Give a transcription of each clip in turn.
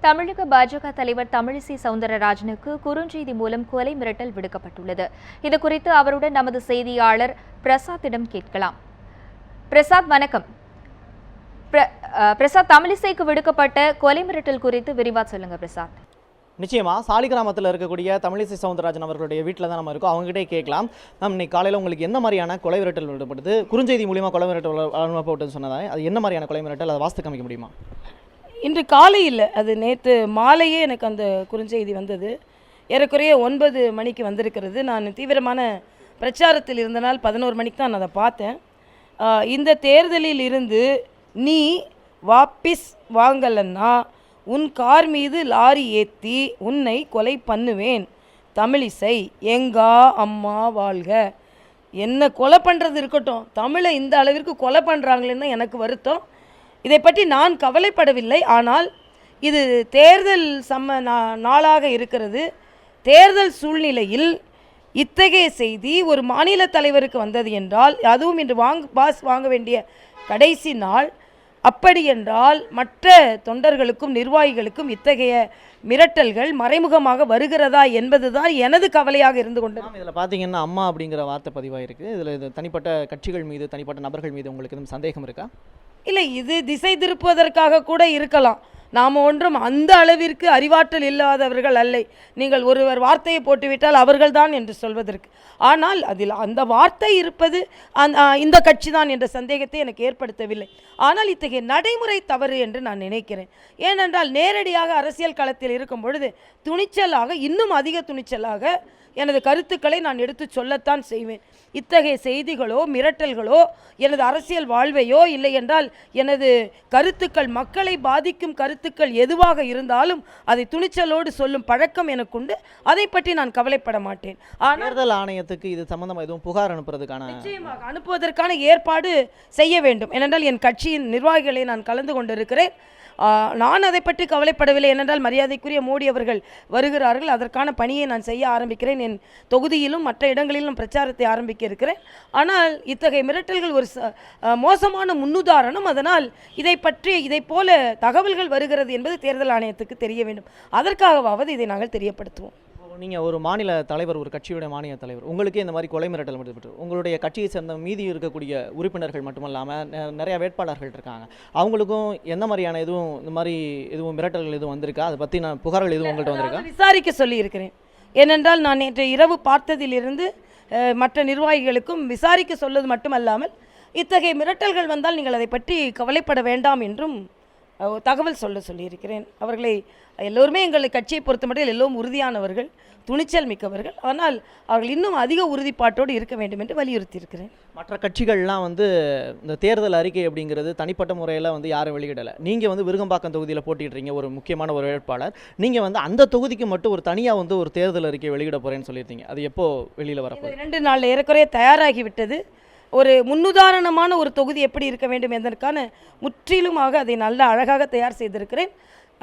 தமிழக பாஜக தலைவர் தமிழிசை சவுந்தரராஜனுக்கு குறுஞ்செய்தி மூலம் கொலை மிரட்டல் விடுக்கப்பட்டுள்ளது. இது குறித்து அவருடன் நமது செய்தியாளர் பிரசாத்திடம் கேட்கலாம். பிரசாத் வணக்கம். பிர- பிரசாத் தமிழிசைக்கு விடுக்கப்பட்ட கொலை மிரட்டல் குறித்து விரிவா சொல்லுங்க பிரசாத். நிச்சயமா சாலி கிராமத்தில் இருக்கக்கூடிய தமிழிசை சவுந்தரராஜன் அவர்களுடைய வீட்டில் தான் நம்ம இருக்கோம். அவங்ககிட்டே கேட்கலாம். நம்ம இன்னைக்கு காலையில் உங்களுக்கு என்ன மாதிரியான கொலை மிரட்டல் விடப்படுது குறுஞ்செய்தி மூலியமாக கொலை மிரட்டல் அனுப்பப்பட்டது சொன்னதா அது என்ன மாதிரியான கொலை மிரட்டல்? அதை வாஸ்து காமிக்க முடியுமா? இன்று காலை இல்லை. அது நேற்று மாலையே எனக்கு அந்த குறுஞ்செய்தி வந்தது. ஏறக்குறைய ஒன்பது மணிக்கு வந்திருக்கிறது. நான் தீவிரமான பிரச்சாரத்தில் இருந்தனால் பதினோரு மணிக்கு தான் நான் அதை பார்த்தேன். இந்த தேர்தலில் இருந்து நீ வாபிஸ் வாங்கலன்னா உன் கார் மீது லாரி ஏற்றி உன்னை கொலை பண்ணுவேன். தமிழிசை எங்கா அம்மா வாழ்க. என்ன கொலை பண்ணுறது இருக்கட்டும். தமிழை இந்த அளவிற்கு கொலை பண்ணுறாங்களேன்னு தான் எனக்கு வருத்தம். இதை பற்றி நான் கவலைப்படவில்லை. ஆனால் இது தேர்தல் சம்ம நா- நாளாக இருக்கிறது. தேர்தல் சூழ்நிலையில் இத்தகைய செய்தி ஒரு மாநில தலைவருக்கு வந்தது என்றால் அதுவும் இன்று வாங்க பாஸ் வாங்க வேண்டிய கடைசி நாள். அப்படி என்றால் மற்ற தொண்டர்களுக்கும் நிர்வாகிகளுக்கும் இத்தகைய மிரட்டல்கள் மறைமுகமாக வருகிறதா என்பதுதான் எனது கவலையாக இருந்து கொண்டு இதில் பார்த்தீங்கன்னா அம்மா அப்படிங்கிற வார்த்தை பதிவாக இருக்குது இதில் இது தனிப்பட்ட கட்சிகள் மீது தனிப்பட்ட நபர்கள் மீது உங்களுக்கு எதுவும் சந்தேகம் இருக்கா? இல்லை இது திசை திருப்புவதற்காக கூட இருக்கலாம். நாம் ஒன்றும் அந்த அளவிற்கு அறிவாற்றல் இல்லாதவர்கள் அல்லை. நீங்கள் ஒருவர் வார்த்தையை போட்டுவிட்டால் அவர்கள்தான் என்று சொல்வதற்கு. ஆனால் அதில் அந்த வார்த்தை இருப்பது அந்த இந்த கட்சி தான் என்ற சந்தேகத்தை எனக்கு ஏற்படுத்தவில்லை. ஆனால் இத்தகைய நடைமுறை தவறு என்று நான் நினைக்கிறேன். ஏனென்றால் நேரடியாக அரசியல் களத்தில் இருக்கும் பொழுது துணிச்சலாக இன்னும் அதிக துணிச்சலாக எனது கருத்துக்களை நான் எடுத்து சொல்லத்தான் செய்வேன். இத்தகைய செய்திகளோ மிரட்டல்களோ எனது அரசியல் வாழ்வையோ இல்லை என்றால் எனது கருத்துக்கள் மக்களை பாதிக்கும் கருத்துக்கள் எதுவாக இருந்தாலும் அதை துணிச்சலோடு சொல்லும் பழக்கம் எனக்குண்டு. அதை பற்றி நான் கவலைப்பட மாட்டேன். தேர்தல் ஆணையத்துக்கு இது சம்பந்தமா எதுவும் புகார் அனுப்புறதுக்கான நிச்சயமாக அனுப்புவதற்கான ஏற்பாடு செய்ய வேண்டும். ஏனென்றால் என் கட்சியின் நிர்வாகிகளை நான் கலந்து கொண்டிருக்கிறேன். நான் அதை பற்றி கவலைப்படவில்லை. ஏனென்றால் மரியாதைக்குரிய மோடி அவர்கள் வருகிறார்கள். அதற்கான பணியை நான் செய்ய ஆரம்பிக்கிறேன். என் தொகுதியிலும் மற்ற இடங்களிலும் பிரச்சாரத்தை ஆரம்பிக்க இருக்கிறேன். ஆனால் இத்தகைய மிரட்டல்கள் ஒரு மோசமான முன்னுதாரணம். அதனால் இதை பற்றி இதை போல தகவல்கள் வருகிறது என்பது தேர்தல் ஆணையத்துக்கு தெரிய வேண்டும். அதற்காகவாவது இதை நாங்கள் தெரியப்படுத்துவோம். நீங்கள் ஒரு மாநில தலைவர் ஒரு கட்சியுடைய மாநில தலைவர் உங்களுக்கே இந்த மாதிரி கொலை மிரட்டல் விடுபட்டு உங்களுடைய கட்சியை சேர்ந்த மீதி இருக்கக்கூடிய உறுப்பினர்கள் மட்டுமல்லாமல் நிறைய வேட்பாளர்கள் இருக்காங்க. அவங்களுக்கும் எந்த மாதிரியான எதுவும் இந்த மாதிரி எதுவும் மிரட்டல்கள் எதுவும் வந்திருக்கா? அதை பற்றி நான் புகார்கள் எதுவும் உங்கள்கிட்ட வந்திருக்கா? விசாரிக்க சொல்லியிருக்கிறேன். ஏனென்றால் நான் நேற்று இரவு பார்த்ததிலிருந்து மற்ற நிர்வாகிகளுக்கும் விசாரிக்க சொல்வது மட்டுமல்லாமல் இத்தகைய மிரட்டல்கள் வந்தால் நீங்கள் அதை பற்றி கவலைப்பட வேண்டாம் என்றும் தகவல் சொல்ல சொல்லியிருக்கிறேன். அவர்களை எல்லோருமே எங்கள் கட்சியை பொறுத்தமட்டில் எல்லோரும் உறுதியானவர்கள் துணிச்சல் மிக்கவர்கள். ஆனால் அவர்கள் இன்னும் அதிக உறுதிப்பாட்டோடு இருக்க வேண்டும் என்று வலியுறுத்தியிருக்கிறேன். மற்ற கட்சிகள்லாம் வந்து இந்த தேர்தல் அறிக்கை அப்படிங்கிறது தனிப்பட்ட முறையில் வந்து யாரும் வெளியிடலை. நீங்கள் வந்து விருகம்பாக்கம் தொகுதியில் போட்டிடுறீங்க ஒரு முக்கியமான ஒரு வேட்பாளர். நீங்கள் வந்து அந்த தொகுதிக்கு மட்டும் ஒரு தனியாக வந்து ஒரு தேர்தல் அறிக்கை வெளியிட போகிறேன்னு சொல்லியிருந்தீங்க. அது எப்போ வெளியில் வரப்போகுது? இந்த இரண்டு நாள் ஏறக்குறைய தயாராகி விட்டது ஒரு முன்னுதாரணமான ஒரு தொகுதி எப்படி இருக்க வேண்டும் என்பதற்கான முற்றிலுமாக அதை நல்ல அழகாக தயார் செய்திருக்கிறேன்.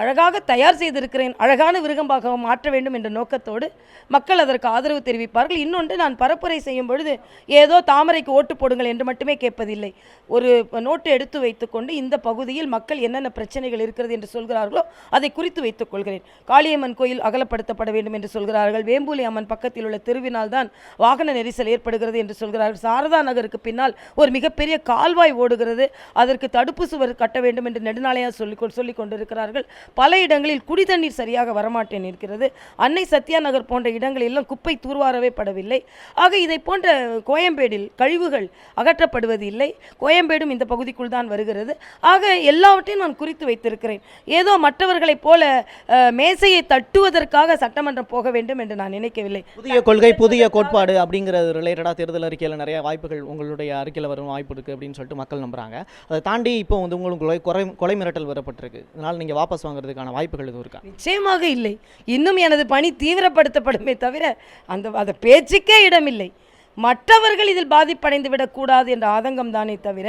அழகாக தயார் செய்திருக்கிறேன். அழகான விருகம்பாக மாற்ற வேண்டும் என்ற நோக்கத்தோடு மக்கள் அதற்கு ஆதரவு தெரிவிப்பார்கள். இன்னொன்று நான் பரப்புரை செய்யும் பொழுது ஏதோ தாமரைக்கு ஓட்டு போடுங்கள் என்று மட்டுமே கேட்பதில்லை. ஒரு நோட்டு எடுத்து வைத்துக்கொண்டு இந்த பகுதியில் மக்கள் என்னென்ன பிரச்சனைகள் இருக்கிறது என்று சொல்கிறார்களோ அதை குறித்து வைத்துக் கொள்கிறேன். காளியம்மன் கோயில் அகலப்படுத்தப்பட வேண்டும் என்று சொல்கிறார்கள். வேம்பூலி அம்மன் பக்கத்தில் உள்ள தெருவினால் தான் வாகன நெரிசல் ஏற்படுகிறது என்று சொல்கிறார்கள். சாரதா நகருக்கு பின்னால் ஒரு மிகப்பெரிய கால்வாய் ஓடுகிறது. அதற்கு தடுப்பு சுவர் கட்ட வேண்டும் என்று நெடுநாளையாக சொல்லி சொல்லிக் கொண்டிருக்கிறார்கள். பல இடங்களில் குடி தண்ணீர் சரியாக வரமாட்டேன் இருக்கிறது அன்னை சத்யா நகர் போன்ற இடங்களிலெல்லாம் குப்பை தூர்வாரவே படவில்லை. ஆக இதை போன்ற கோயம்பேடில் கழிவுகள் அகற்றப்படுவது இல்லை கோயம்பேடும் இந்த பகுதிக்குள் தான் வருகிறது. ஆக எல்லாவற்றையும் நான் குறித்து வைத்திருக்கிறேன். ஏதோ மற்றவர்களைப் போல மேசையை தட்டுவதற்காக சட்டமன்றம் போக வேண்டும் என்று நான் நினைக்கவில்லை. புதிய கொள்கை புதிய கோட்பாடு அப்படிங்கிறது ரிலேட்டடாக தேர்தல் அறிக்கையில் நிறைய வாய்ப்புகள் உங்களுடைய அறிக்கையில் வரும் வாய்ப்பு இருக்குது அப்படின்னு சொல்லிட்டு மக்கள் நம்புறாங்க. அதை தாண்டி இப்போ வந்து உங்களுக்கு கொலை கொலை கொலை மிரட்டல் வரப்பட்டிருக்கு. இதனால் நீங்கள் வாபஸ் வாங்க வாங்குறதுக்கான வாய்ப்புகள் எதுவும் இருக்கா? நிச்சயமாக இல்லை. இன்னும் எனது பணி தீவிரப்படுத்தப்படுமே தவிர அந்த அந்த பேச்சுக்கே இடமில்லை. மற்றவர்கள் இதில் பாதிப்படைந்து விடக்கூடாது என்ற ஆதங்கம் தானே தவிர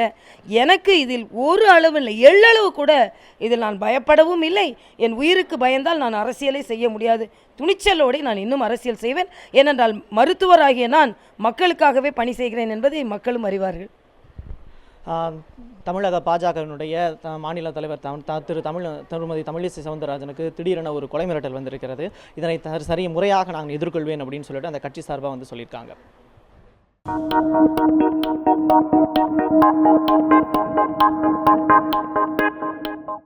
எனக்கு இதில் ஒரு அளவு இல்லை. எள்ளளவு கூட இதில் நான் பயப்படவும் இல்லை. என் உயிருக்கு பயந்தால் நான் அரசியலை செய்ய முடியாது. துணிச்சலோடு நான் இன்னும் அரசியல் செய்வேன். ஏனென்றால் மருத்துவராகிய நான் மக்களுக்காகவே பணி செய்கிறேன் என்பதை மக்களும் அறிவார்கள். தமிழக பாஜகவினுடைய மாநில தலைவர் தம்- த- திரு தமிழ் திருமதி தமிழிசை சவுந்தரராஜனுக்கு திடீரென ஒரு கொலை மிரட்டல் வந்திருக்கிறது. இதனை த- சரி முறையாக நாங்கள் எதிர்கொள்வேன் அப்படின்னு சொல்லிட்டு அந்த கட்சி சார்பாக வந்து சொல்லியிருக்காங்க.